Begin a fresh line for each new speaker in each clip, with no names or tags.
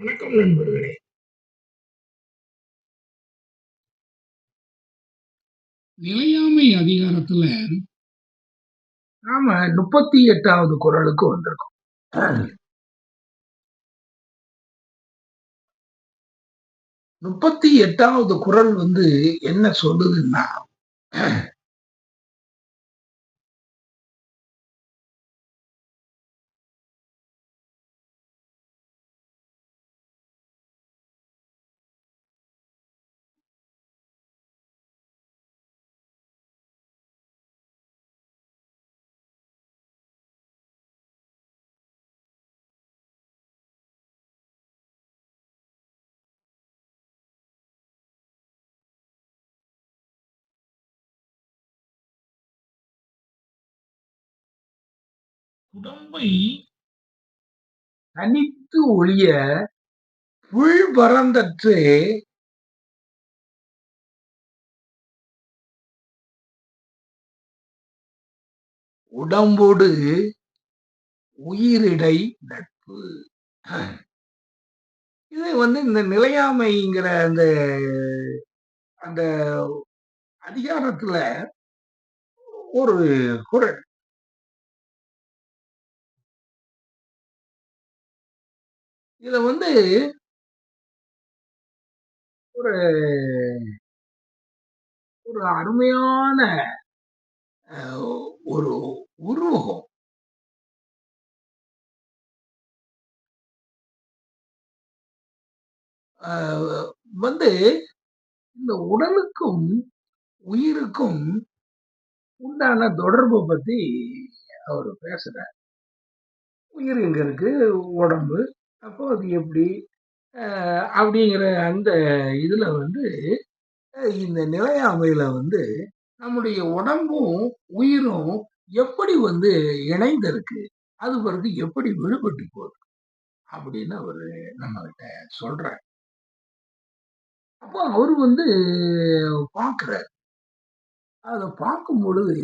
வணக்கம் நண்பர்களே.
நிலையாமை அதிகாரத்துல
நாம 38வது குறளுக்கு வந்திருக்கோம். முப்பத்தி எட்டாவது குறள் வந்து என்ன சொல்லுதுன்னா உடம்பை தனித்து ஒழிய புல்பரந்தற்று உடம்போடு உயிரிடை நட்பு. இது வந்து இந்த நிலையாமைங்கிற அந்த அந்த அதிகாரத்துல ஒரு குரல் இத வந்து ஒரு ஒரு அருமையான ஒரு உருவகம். வந்து இந்த உடலுக்கும், உயிருக்கும் உண்டான தொடர்பு பத்தி அவர் பேசுறார். உயிர் இங்க இருக்கு? உடம்பு. அப்போ அது எப்படி? அப்படிங்கிற அந்த இதில் வந்து இந்த நிலையாமையில் வந்து நம்முடைய உடம்பும், உயிரும் எப்படி வந்து இணைந்திருக்கு? அது பிறகு எப்படி விடுபட்டு போகுது? அப்படின்னு அவர் நம்மகிட்ட சொல்றார். அப்போ அவர் வந்து பார்க்குறார் அதை பார்க்கும் பொழுது,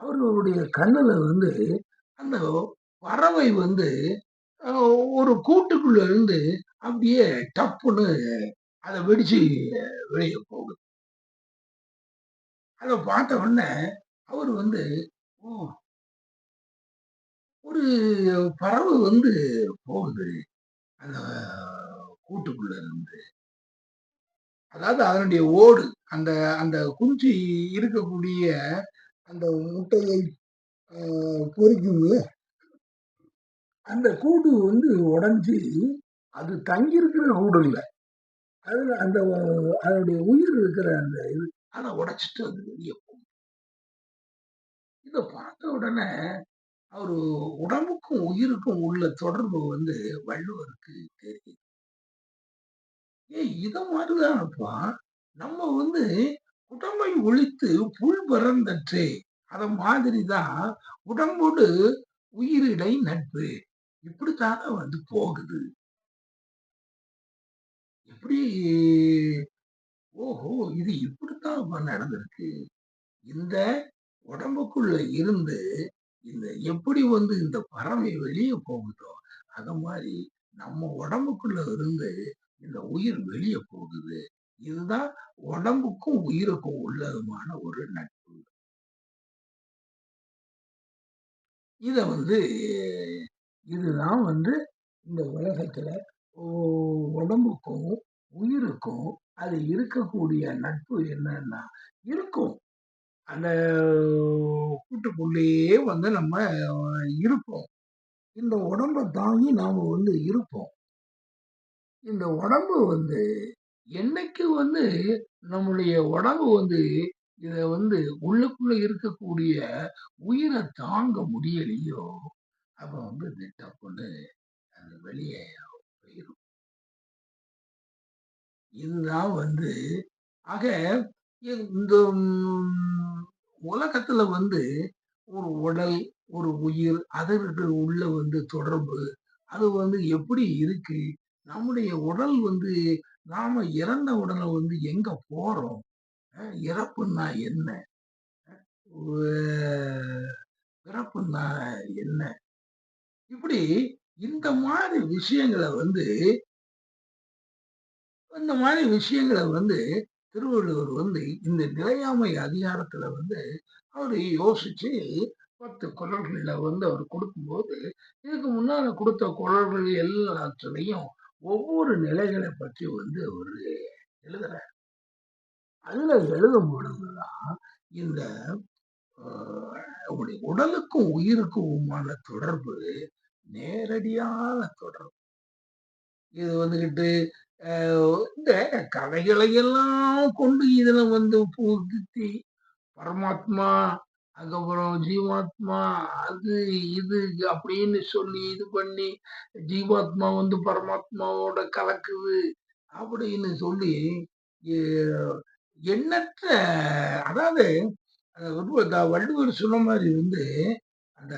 அவர்களுடைய கண்ணில் வந்து அந்த பறவை வந்து ஒரு கூட்டுக்குள்ள இருந்து அப்படியே டப்புன்னு அத வெடிச்சு வெளியே போகுது. அத பார்த்த உடனே அவர் வந்து, ஓ! ஒரு பறவை வந்து போகுது. அந்த கூட்டுக்குள்ள இருந்து. அதாவது அதனுடைய ஓடு, அந்த அந்த குஞ்சு இருக்கக்கூடிய அந்த முட்டையை அ அந்த கூடு வந்து உடஞ்சி அது தங்கியிருக்கிற கூடு இல்லை அது அந்த அதனுடைய உயிர் இருக்கிற அந்த இது, அதை உடைச்சிட்டு அது வெளியே போகும் இதை பார்த்த உடனே, அவரு உடம்புக்கும், உயிருக்கும் உள்ள தொடர்பு வந்து வள்ளுவருக்கு தெரியுது. ஏய் இதை மாதிரிதான்ப்பா நம்ம வந்து உடம்பை ஒழித்து புல் பரந்தற்றே, அத மாதிரிதான் உடம்போடு உயிரிடை நட்பு. இப்படித்தான வந்து போகுது. எப்படி ஓஹோ! இது இப்படித்தான் நடந்திருக்கு. இந்த உடம்புக்குள்ள இருந்து, இந்த எப்படி வந்து இந்த பறவை வெளிய போகுதோ, அத மாதிரி நம்ம உடம்புக்குள்ள இருந்து இந்த உயிர் வெளிய போகுது. இதுதான் உடம்புக்கும், உயிருக்கும் உள்ளதுமான ஒரு நட்பு. இத வந்து இதுதான் வந்து இந்த உலகத்துல உடம்புக்கும், உயிருக்கும் அது இருக்கக்கூடிய நட்பு என்னன்னா, இருக்கும். அந்த கூட்டுக்குள்ளேயே வந்து நம்ம இருப்போம். இந்த உடம்ப தாங்கி நாம வந்து இருப்போம். இந்த உடம்பு வந்து என்னைக்கு வந்து நம்முடைய உடம்பு வந்து இதை வந்து உள்ளுக்குள்ள இருக்கக்கூடிய உயிரை தாங்க முடியலையோ, அப்போ வந்து இது டப்புன்னு அது வெளியே போயிரும். இதுதான் வந்து ஆக இந்த உலகத்துல வந்து ஒரு உடல், ஒரு உயிர் அதற்கு உள்ள வந்து தொடர்பு, அது வந்து எப்படி இருக்கு? நம்முடைய உடல் வந்து நாம இறந்த உடனே வந்து எங்க போறோம்? இறப்புன்னா என்ன? பிறப்புன்னா என்ன? இப்படி இந்த மாதிரி விஷயங்கள வந்து இந்த மாதிரி விஷயங்கள வந்து திருவள்ளுவர் வந்து இந்த நிலையாமை அதிகாரத்துல வந்து அவரு யோசிச்சு பத்து குரல்களில் வந்து அவர் கொடுக்கும்போது இதுக்கு முன்னால் கொடுத்த குரல்கள் எல்லாத்துலையும் ஒவ்வொரு நிலைகளை பற்றி வந்து அவரு எழுதுறார். அதுல எழுதும் பொழுதுதான் இந்த அ உடலுக்கும், உயிருக்குமான தொடர்பு நேரடியான தொடர்பு. இது வந்துகிட்டு இந்த கதைகளை எல்லாம் கொண்டு இதுல வந்து புகுத்தி பரமாத்மா, அதுக்கப்புறம் ஜீவாத்மா, அது இது அப்படின்னு சொல்லி இது பண்ணி, ஜீவாத்மா வந்து பரமாத்மாவோட கலக்குது அப்படின்னு சொல்லி, எண்ணற்ற அதாவது வள்ளுவர் சொன்ன மாதிரி வந்து அந்த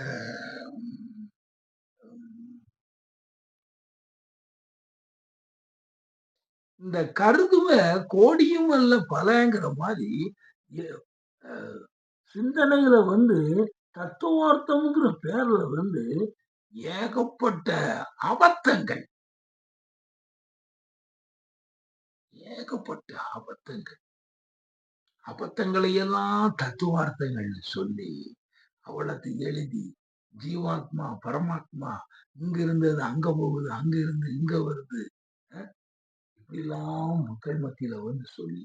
இந்த கருதுவ கோடியும் அல்ல பலங்கிற மாதிரி சிந்தனையில வந்து தத்துவார்த்தம்ங்கிற பேர்ல வந்து ஏகப்பட்ட அபத்தங்கள். ஏகப்பட்ட அபத்தங்கள். அபத்தங்களையெல்லாம் தத்துவார்த்தங்கள் சொல்லி, அவ்வளத்தை எழுதி, ஜீவாத்மா, பரமாத்மா, இங்க இருந்தது அங்க போகுது, அங்க இருந்து இங்க வருது. இப்படிலாம் மக்கள் மத்தியில வந்து சொல்லி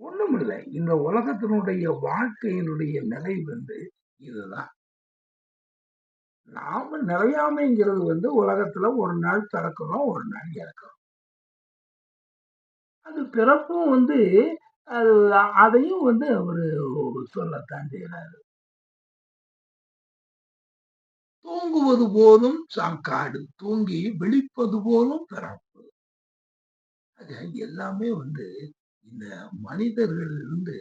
ஒண்ணுமில்ல. இந்த உலகத்தினுடைய வாழ்க்கையினுடைய நிலை வந்து இதுதான். நாம நிலையாமைங்கிறது வந்து உலகத்துல ஒரு நாள் திறக்கணும் ஒரு நாள் இறக்கிறோம். அது பிறப்பும் வந்து அது அதையும் வந்து அவரு சொல்லத்தான் செய்யறாரு தூங்குவது போதும் சாக்காடு, தூங்கி விழிப்பது போலும் பிறப்பு. ஆக எல்லாமே வந்து இந்த மனிதர்கள் இருந்து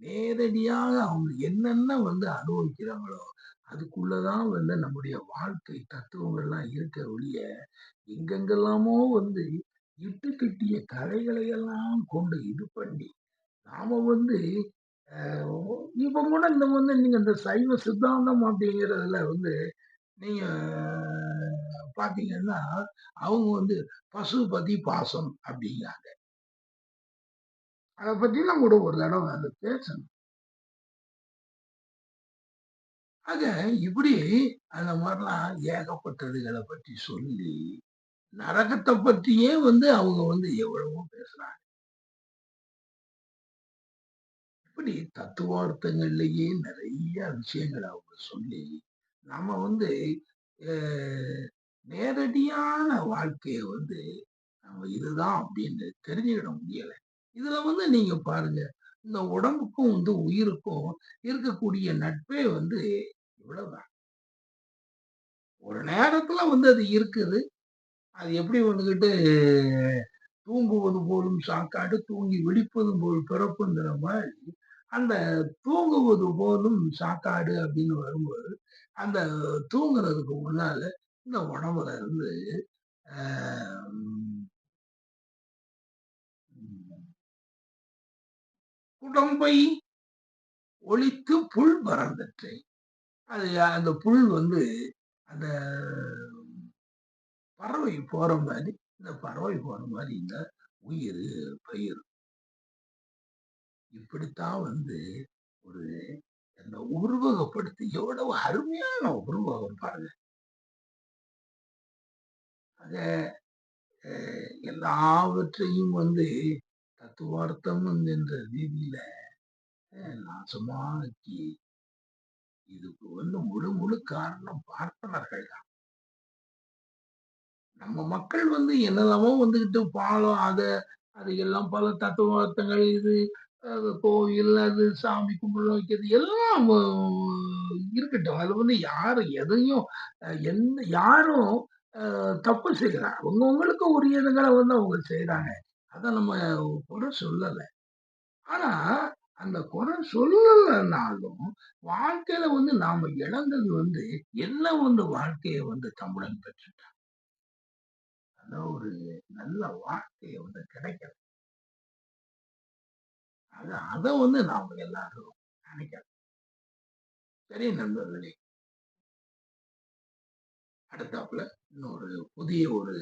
நேரடியாக அவங்க என்னென்ன வந்து அனுபவிக்கிறாங்களோ, அதுக்குள்ளதான் வந்து நம்முடைய வாழ்க்கை தத்துவங்கள்லாம் இருக்க ஒழிய, எங்கெங்கெல்லாமோ வந்து இட்டு கட்டிய கலைகளையெல்லாம் எல்லாம் கொண்டு இது பண்ணி, நாம வந்து இப்போ இப்ப கூட இந்த வந்து நீங்க இந்த சைவ சித்தாந்தம் அப்படிங்கிறதுல வந்து நீங்க பார்த்தீங்கன்னா, அவங்க வந்து பசுபதி பாசம் அப்படிங்கிறாங்க. அத நம்ம கூட ஒரு தடவை அதை பேசணும். ஆக இப்படி அந்த மாதிரிலாம் ஏகப்பட்டதுகளை பற்றி சொல்லி, நரகத்தை பற்றியே வந்து அவங்க வந்து எவ்வளவோ பேசுறாங்க. இப்படி தத்துவார்த்தங்கள்லயே நிறைய விஷயங்கள அவங்க சொல்லி, நாம வந்து நேரடியான வாழ்க்கைய வந்து நம்ம இதுதான் அப்படின்னு தெரிஞ்சுக்கிட முடியல. இதுல வந்து நீங்க பாருங்க, இந்த உடம்புக்கும் வந்து உயிருக்கும் இருக்கக்கூடிய நட்பே வந்து இவ்வளவுதான். ஒரு நேரத்துல வந்து அது இருக்குது. அது எப்படி வந்துகிட்டு தூங்குவது போலும் சாக்காடு, தூங்கி விழிப்பது போல் பிறப்புங்கிற மாதிரி அந்த தூங்குவது போலும் சாக்காடு அப்படின்னு வரும்போது, அந்த தூங்குறதுக்கு முன்னால இந்த உடம்புல இருந்து "குடம்பை ஒழித்து புல் பறந்துட்டு அது அந்த புல் வந்து அந்த பறவை போற மாதிரி இந்த பறவை போற மாதிரி இந்த உயிரு பயிர். இப்படித்தான் வந்து ஒரு அந்த உருவகப்படுத்தி எவ்வளவு அருமையான உருவகம் பாருங்க. ஆக எல்லாவற்றையும் வந்து தத்துவார்த்தம் என்ற ரீதியில நாசமாக்கி, இதுக்கு வந்து முழு முழு காரணம் பார்ப்பனர்கள் தான். நம்ம மக்கள் வந்து என்னதாமோ வந்துகிட்டு பாலம் அத அது எல்லாம் பல தத்துவார்த்தங்கள் இது அது கோயில், அது சாமி கும்பிட வைக்கிறது எல்லாம் இருக்கட்டும். அது வந்து யாரும் எதையும் எந்த யாரும் தப்பு செய்யல. அவங்கவங்களுக்கு உரியதுங்களை வந்து அவங்க செய்கிறாங்க அதை நம்ம குறை சொல்லலை ஆனா, அந்த குறை சொல்லலைனாலும் வாழ்க்கையில வந்து நாம இழந்தது வந்து என்ன வந்து வாழ்க்கையை வந்து தமிழன் பெற்றுட்டான். நல்ல ஒரு நல்ல வாழ்க்கையை வந்து கிடைக்கல. அது அதை வந்து நாம எல்லாரும் நினைக்கலாம் சரி நண்பர்களே. அடுத்தாப்புல இன்னொரு புதிய ஒரு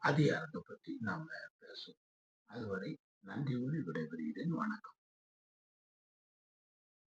அதிகாரத்தை பற்றி நாம் பேசுவோம். அதுவரை நன்றி கூறி விடைபெறுகிறேன். வணக்கம்.